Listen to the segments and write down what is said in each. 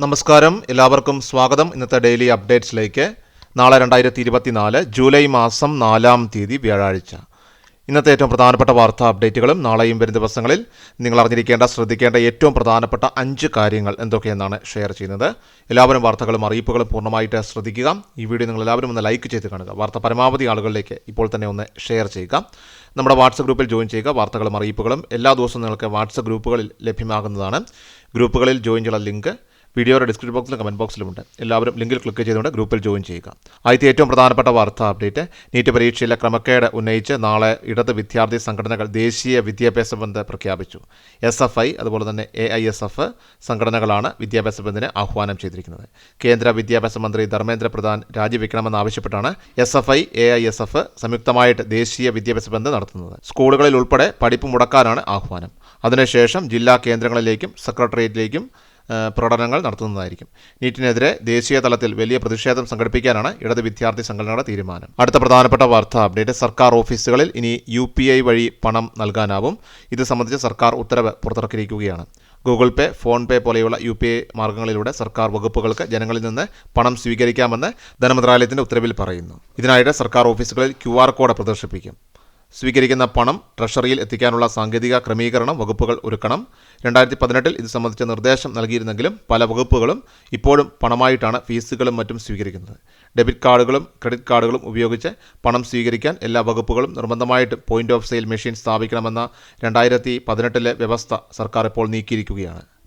നമസ്കാരം. എല്ലാവർക്കും സ്വാഗതം. ഇന്നത്തെ ഡെയിലി അപ്ഡേറ്റ്സിലേക്ക്. നാളെ രണ്ടായിരത്തി ഇരുപത്തിനാല് ജൂലൈ മാസം നാലാം തീയതി വ്യാഴാഴ്ച. ഇന്നത്തെ ഏറ്റവും പ്രധാനപ്പെട്ട വാർത്താ അപ്ഡേറ്റുകളും നാളെയും വരും ദിവസങ്ങളിൽ നിങ്ങൾ അറിഞ്ഞിരിക്കേണ്ട ശ്രദ്ധിക്കേണ്ട ഏറ്റവും പ്രധാനപ്പെട്ട അഞ്ച് കാര്യങ്ങൾ എന്തൊക്കെയെന്നാണ് ഷെയർ ചെയ്യുന്നത്. എല്ലാവരും വാർത്തകളും അറിയിപ്പുകളും പൂർണമായിട്ട് ശ്രദ്ധിക്കുക. ഈ വീഡിയോ നിങ്ങൾ എല്ലാവരും ഒന്ന് ലൈക്ക് ചെയ്ത് കാണുക. വാർത്ത പരമാവധി ആളുകളിലേക്ക് ഇപ്പോൾ തന്നെ ഒന്ന് ഷെയർ ചെയ്യുക. നമ്മുടെ വാട്സപ്പ് ഗ്രൂപ്പിൽ ജോയിൻ ചെയ്യുക. വാർത്തകളും അറിയിപ്പുകളും എല്ലാ ദിവസവും നിങ്ങൾക്ക് വാട്സപ്പ് ഗ്രൂപ്പുകളിൽ ലഭ്യമാകുന്നതാണ്. ഗ്രൂപ്പുകളിൽ ജോയിൻ ചെയ്യാനുള്ള ലിങ്ക് വീഡിയോയുടെ ഡിസ്ക്രിപ്ഷൻ ബോക്സിലും കമന്റ് ബോക്സിലുമുണ്ട് എല്ലാവരും ലിങ്കിൽ ക്ലിക്ക് ചെയ്തുകൊണ്ട് ഗ്രൂപ്പിൽ ജോയിൻ ചെയ്യുക. ആദ്യത്തെ ഏറ്റവും പ്രധാനപ്പെട്ട വാർത്ത അപ്ഡേറ്റ് നീറ്റ് പരീക്ഷയിലെ ക്രമക്കേട് ഉന്നയിച്ച് നാളെ ഇടത് വിദ്യാർത്ഥി സംഘടനകൾ ദേശീയ വിദ്യാഭ്യാസ ബന്ദ് പ്രഖ്യാപിച്ചു. എസ് എഫ് ഐ അതുപോലെ തന്നെ എ ഐ എസ് എഫ് സംഘടനകളാണ് വിദ്യാഭ്യാസ ബന്ദിന് ആഹ്വാനം ചെയ്തിരിക്കുന്നത്. കേന്ദ്ര വിദ്യാഭ്യാസ മന്ത്രി Dharmendra Pradhan രാജിവെക്കണമെന്നാവശ്യപ്പെട്ടാണ് S F I A I S F സംയുക്തമായിട്ട് ദേശീയ വിദ്യാഭ്യാസ ബന്ദ് നടത്തുന്നത്. സ്കൂളുകളിൽ ഉൾപ്പെടെ പഠിപ്പ് മുടക്കാനാണ് ആഹ്വാനം. അതിനുശേഷം ജില്ലാ കേന്ദ്രങ്ങളിലേക്കും സെക്രട്ടേറിയറ്റിലേക്കും പ്രകടനങ്ങൾ നടത്തുന്നതായിരിക്കും. നീറ്റിനെതിരെ ദേശീയ തലത്തിൽ വലിയ പ്രതിഷേധം സംഘടിപ്പിക്കാനാണ് ഇടത് വിദ്യാർത്ഥി സംഘടനയുടെ തീരുമാനം. അടുത്ത പ്രധാനപ്പെട്ട വാർത്താ അപ്ഡേറ്റ് സർക്കാർ ഓഫീസുകളിൽ ഇനി യു വഴി പണം നൽകാനാവും. ഇത് സംബന്ധിച്ച് സർക്കാർ ഉത്തരവ് പുറത്തിറക്കിയിരിക്കുകയാണ്. ഗൂഗിൾ പേ ഫോൺ പേ പോലെയുള്ള യു പി ഐ മാർഗങ്ങളിലൂടെ സർക്കാർ വകുപ്പുകൾക്ക് ജനങ്ങളിൽ നിന്ന് പണം സ്വീകരിക്കാമെന്ന് ധനമന്ത്രാലയത്തിന്റെ ഉത്തരവിൽ പറയുന്നു. ഇതിനായിട്ട് സർക്കാർ ഓഫീസുകളിൽ ക്യു കോഡ് പ്രദർശിപ്പിക്കും. സ്വീകരിക്കുന്ന പണം ട്രഷറിയിൽ എത്തിക്കാനുള്ള സാങ്കേതിക ക്രമീകരണം വകുപ്പുകൾ ഒരുക്കണം. രണ്ടായിരത്തി പതിനെട്ടിൽ ഇത് സംബന്ധിച്ച നിർദ്ദേശം നൽകിയിരുന്നെങ്കിലും പല വകുപ്പുകളും ഇപ്പോഴും പണമായിട്ടാണ് ഫീസുകളും മറ്റും സ്വീകരിക്കുന്നത്. ഡെബിറ്റ് കാർഡുകളും ക്രെഡിറ്റ് കാർഡുകളും ഉപയോഗിച്ച് പണം സ്വീകരിക്കാൻ എല്ലാ വകുപ്പുകളും നിർബന്ധമായിട്ട് പോയിന്റ് ഓഫ് സെയിൽ മെഷീൻ സ്ഥാപിക്കണമെന്ന രണ്ടായിരത്തി പതിനെട്ടിലെ വ്യവസ്ഥ സർക്കാർ ഇപ്പോൾ നീക്കിയിരിക്കുകയാണ്.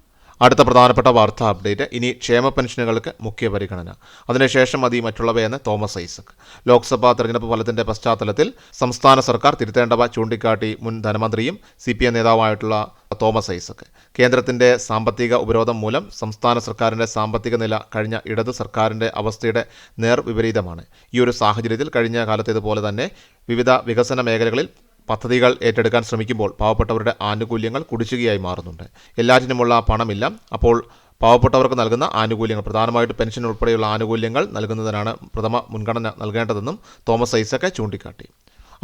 അടുത്ത പ്രധാനപ്പെട്ട വാർത്താ അപ്ഡേറ്റ്. ഇനി ക്ഷേമ പെൻഷനുകൾക്ക് മുഖ്യ പരിഗണന. അതിനുശേഷം മതി മറ്റുള്ളവയെന്ന് തോമസ് ഐസക്. ലോക്സഭാ തെരഞ്ഞെടുപ്പ് ഫലത്തിന്റെ പശ്ചാത്തലത്തിൽ സംസ്ഥാന സർക്കാർ തിരുത്തേണ്ടവ ചൂണ്ടിക്കാട്ടി മുൻ ധനമന്ത്രിയും സി പി എം നേതാവായിട്ടുള്ള തോമസ് ഐസക്. കേന്ദ്രത്തിന്റെ സാമ്പത്തിക ഉപരോധം മൂലം സംസ്ഥാന സർക്കാരിന്റെ സാമ്പത്തിക നില കഴിഞ്ഞ ഇടത് സർക്കാരിന്റെ അവസ്ഥയുടെ നേർ വിപരീതമാണ് ഈ ഒരു സാഹചര്യത്തിൽ കഴിഞ്ഞ കാലത്തേതുപോലെ തന്നെ വിവിധ വികസന മേഖലകളിൽ പദ്ധതികൾ ഏറ്റെടുക്കാൻ ശ്രമിക്കുമ്പോൾ പാവപ്പെട്ടവരുടെ ആനുകൂല്യങ്ങൾ കുടിശ്ശികയായി മാറുന്നുണ്ട്. എല്ലാറ്റിനുമുള്ള പണമില്ല. അപ്പോൾ പാവപ്പെട്ടവർക്ക് നൽകുന്ന ആനുകൂല്യങ്ങൾ പ്രധാനമായിട്ട് പെൻഷൻ ഉൾപ്പെടെയുള്ള ആനുകൂല്യങ്ങൾ നൽകുന്നതിനാണ് പ്രഥമ മുൻഗണന നൽകേണ്ടതെന്നും തോമസ് ഐസക്ക് ചൂണ്ടിക്കാട്ടി.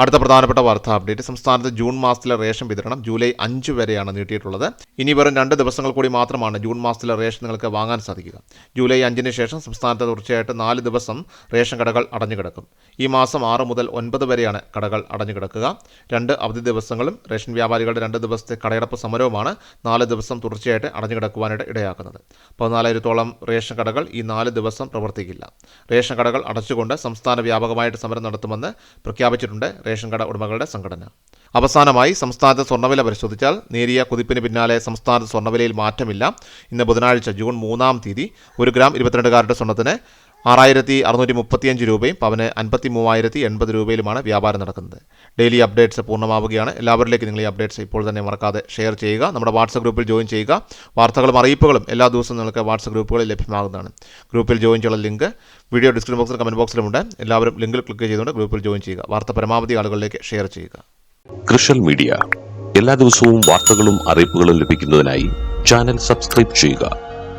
അടുത്ത പ്രധാനപ്പെട്ട വാർത്താ അപ്ഡേറ്റ്. സംസ്ഥാനത്ത് ജൂൺ മാസത്തിലെ റേഷൻ വിതരണം ജൂലൈ അഞ്ച് വരെയാണ് നീട്ടിയിട്ടുള്ളത്. ഇനി വെറും രണ്ട് ദിവസങ്ങൾ കൂടി മാത്രമാണ് ജൂൺ മാസത്തിലെ റേഷൻ നിങ്ങൾക്ക് വാങ്ങാൻ സാധിക്കുക. ജൂലൈ അഞ്ചിന് ശേഷം സംസ്ഥാനത്ത് തുടർച്ചയായിട്ട് നാല് ദിവസം റേഷൻ കടകൾ അടഞ്ഞു കിടക്കും ഈ മാസം ആറ് മുതൽ ഒൻപത് വരെയാണ് കടകൾ അടഞ്ഞു കിടക്കുക രണ്ട് അവധി ദിവസങ്ങളും റേഷൻ വ്യാപാരികളുടെ രണ്ട് ദിവസത്തെ കടയടപ്പ് സമരവുമാണ് നാല് ദിവസം തുടർച്ചയായിട്ട് അടഞ്ഞുകിടക്കുവാനായിട്ട് ഇടയാക്കുന്നത്. പതിനാലായിരത്തോളം റേഷൻ കടകൾ ഈ നാല് ദിവസം പ്രവർത്തിക്കില്ല. റേഷൻ കടകൾ അടച്ചുകൊണ്ട് സംസ്ഥാന വ്യാപകമായിട്ട് സമരം നടത്തുമെന്ന് പ്രഖ്യാപിച്ചിട്ടുണ്ട് റേഷൻ കട ഉടമകളുടെ സംഘടന. അവസാനമായി സംസ്ഥാനത്തെ സ്വർണവില പരിശോധിച്ചാൽ നേരിയ കുതിപ്പിന് പിന്നാലെ സംസ്ഥാനത്ത് സ്വർണവിലയിൽ മാറ്റമില്ല. ഇന്ന് ബുധനാഴ്ച ജൂൺ മൂന്നാം തീയതി ഒരു ഗ്രാം ഇരുപത്തിരണ്ട് കാരുടെ സ്വർണത്തിന് ആറായിരത്തി അറുന്നൂറ്റി മുപ്പത്തിയഞ്ച് രൂപയും പവന് അൻപത്തി മൂവായിരത്തി എൺപത് രൂപയിലുമാണ് വ്യാപാരം നടക്കുന്നത്. ഡെയിലി അപ്ഡേറ്റ്സ് പൂർണമാവുകയാണ്. എല്ലാവരിലേക്ക് നിങ്ങൾ ഈ അപ്ഡേറ്റ്സ് ഇപ്പോൾ തന്നെ മറക്കാതെ ഷെയർ ചെയ്യുക. നമ്മുടെ വാട്സപ്പ് ഗ്രൂപ്പിൽ ജോയിൻ ചെയ്യുക. വാർത്തകളും അറിയിപ്പുകളും എല്ലാ ദിവസവും നിങ്ങൾക്ക് വാട്സപ്പ് ഗ്രൂപ്പുകളിൽ ലഭ്യമാകുന്നതാണ്. ഗ്രൂപ്പിൽ ജോയിൻ ചെയ്യാനുള്ള ലിങ്ക് വീഡിയോ ഡിസ്ക്രിപ്ഷൻ ബോക്സിലും കമന്റ് ബോക്സിലുമുണ്ട് എല്ലാവരും ലിങ്കിൽ ക്ലിക്ക് ചെയ്തുകൊണ്ട് ഗ്രൂപ്പിൽ ജോയിൻ ചെയ്യുക. വാർത്ത പരമാവധി ആളുകളിലേക്ക് ഷെയർ ചെയ്യുക. Social media. എല്ലാ ദിവസവും വാർത്തകളും അറിയിപ്പുകളും ലഭിക്കുന്നതിനായി ചാനൽ സബ്സ്ക്രൈബ് ചെയ്യുക.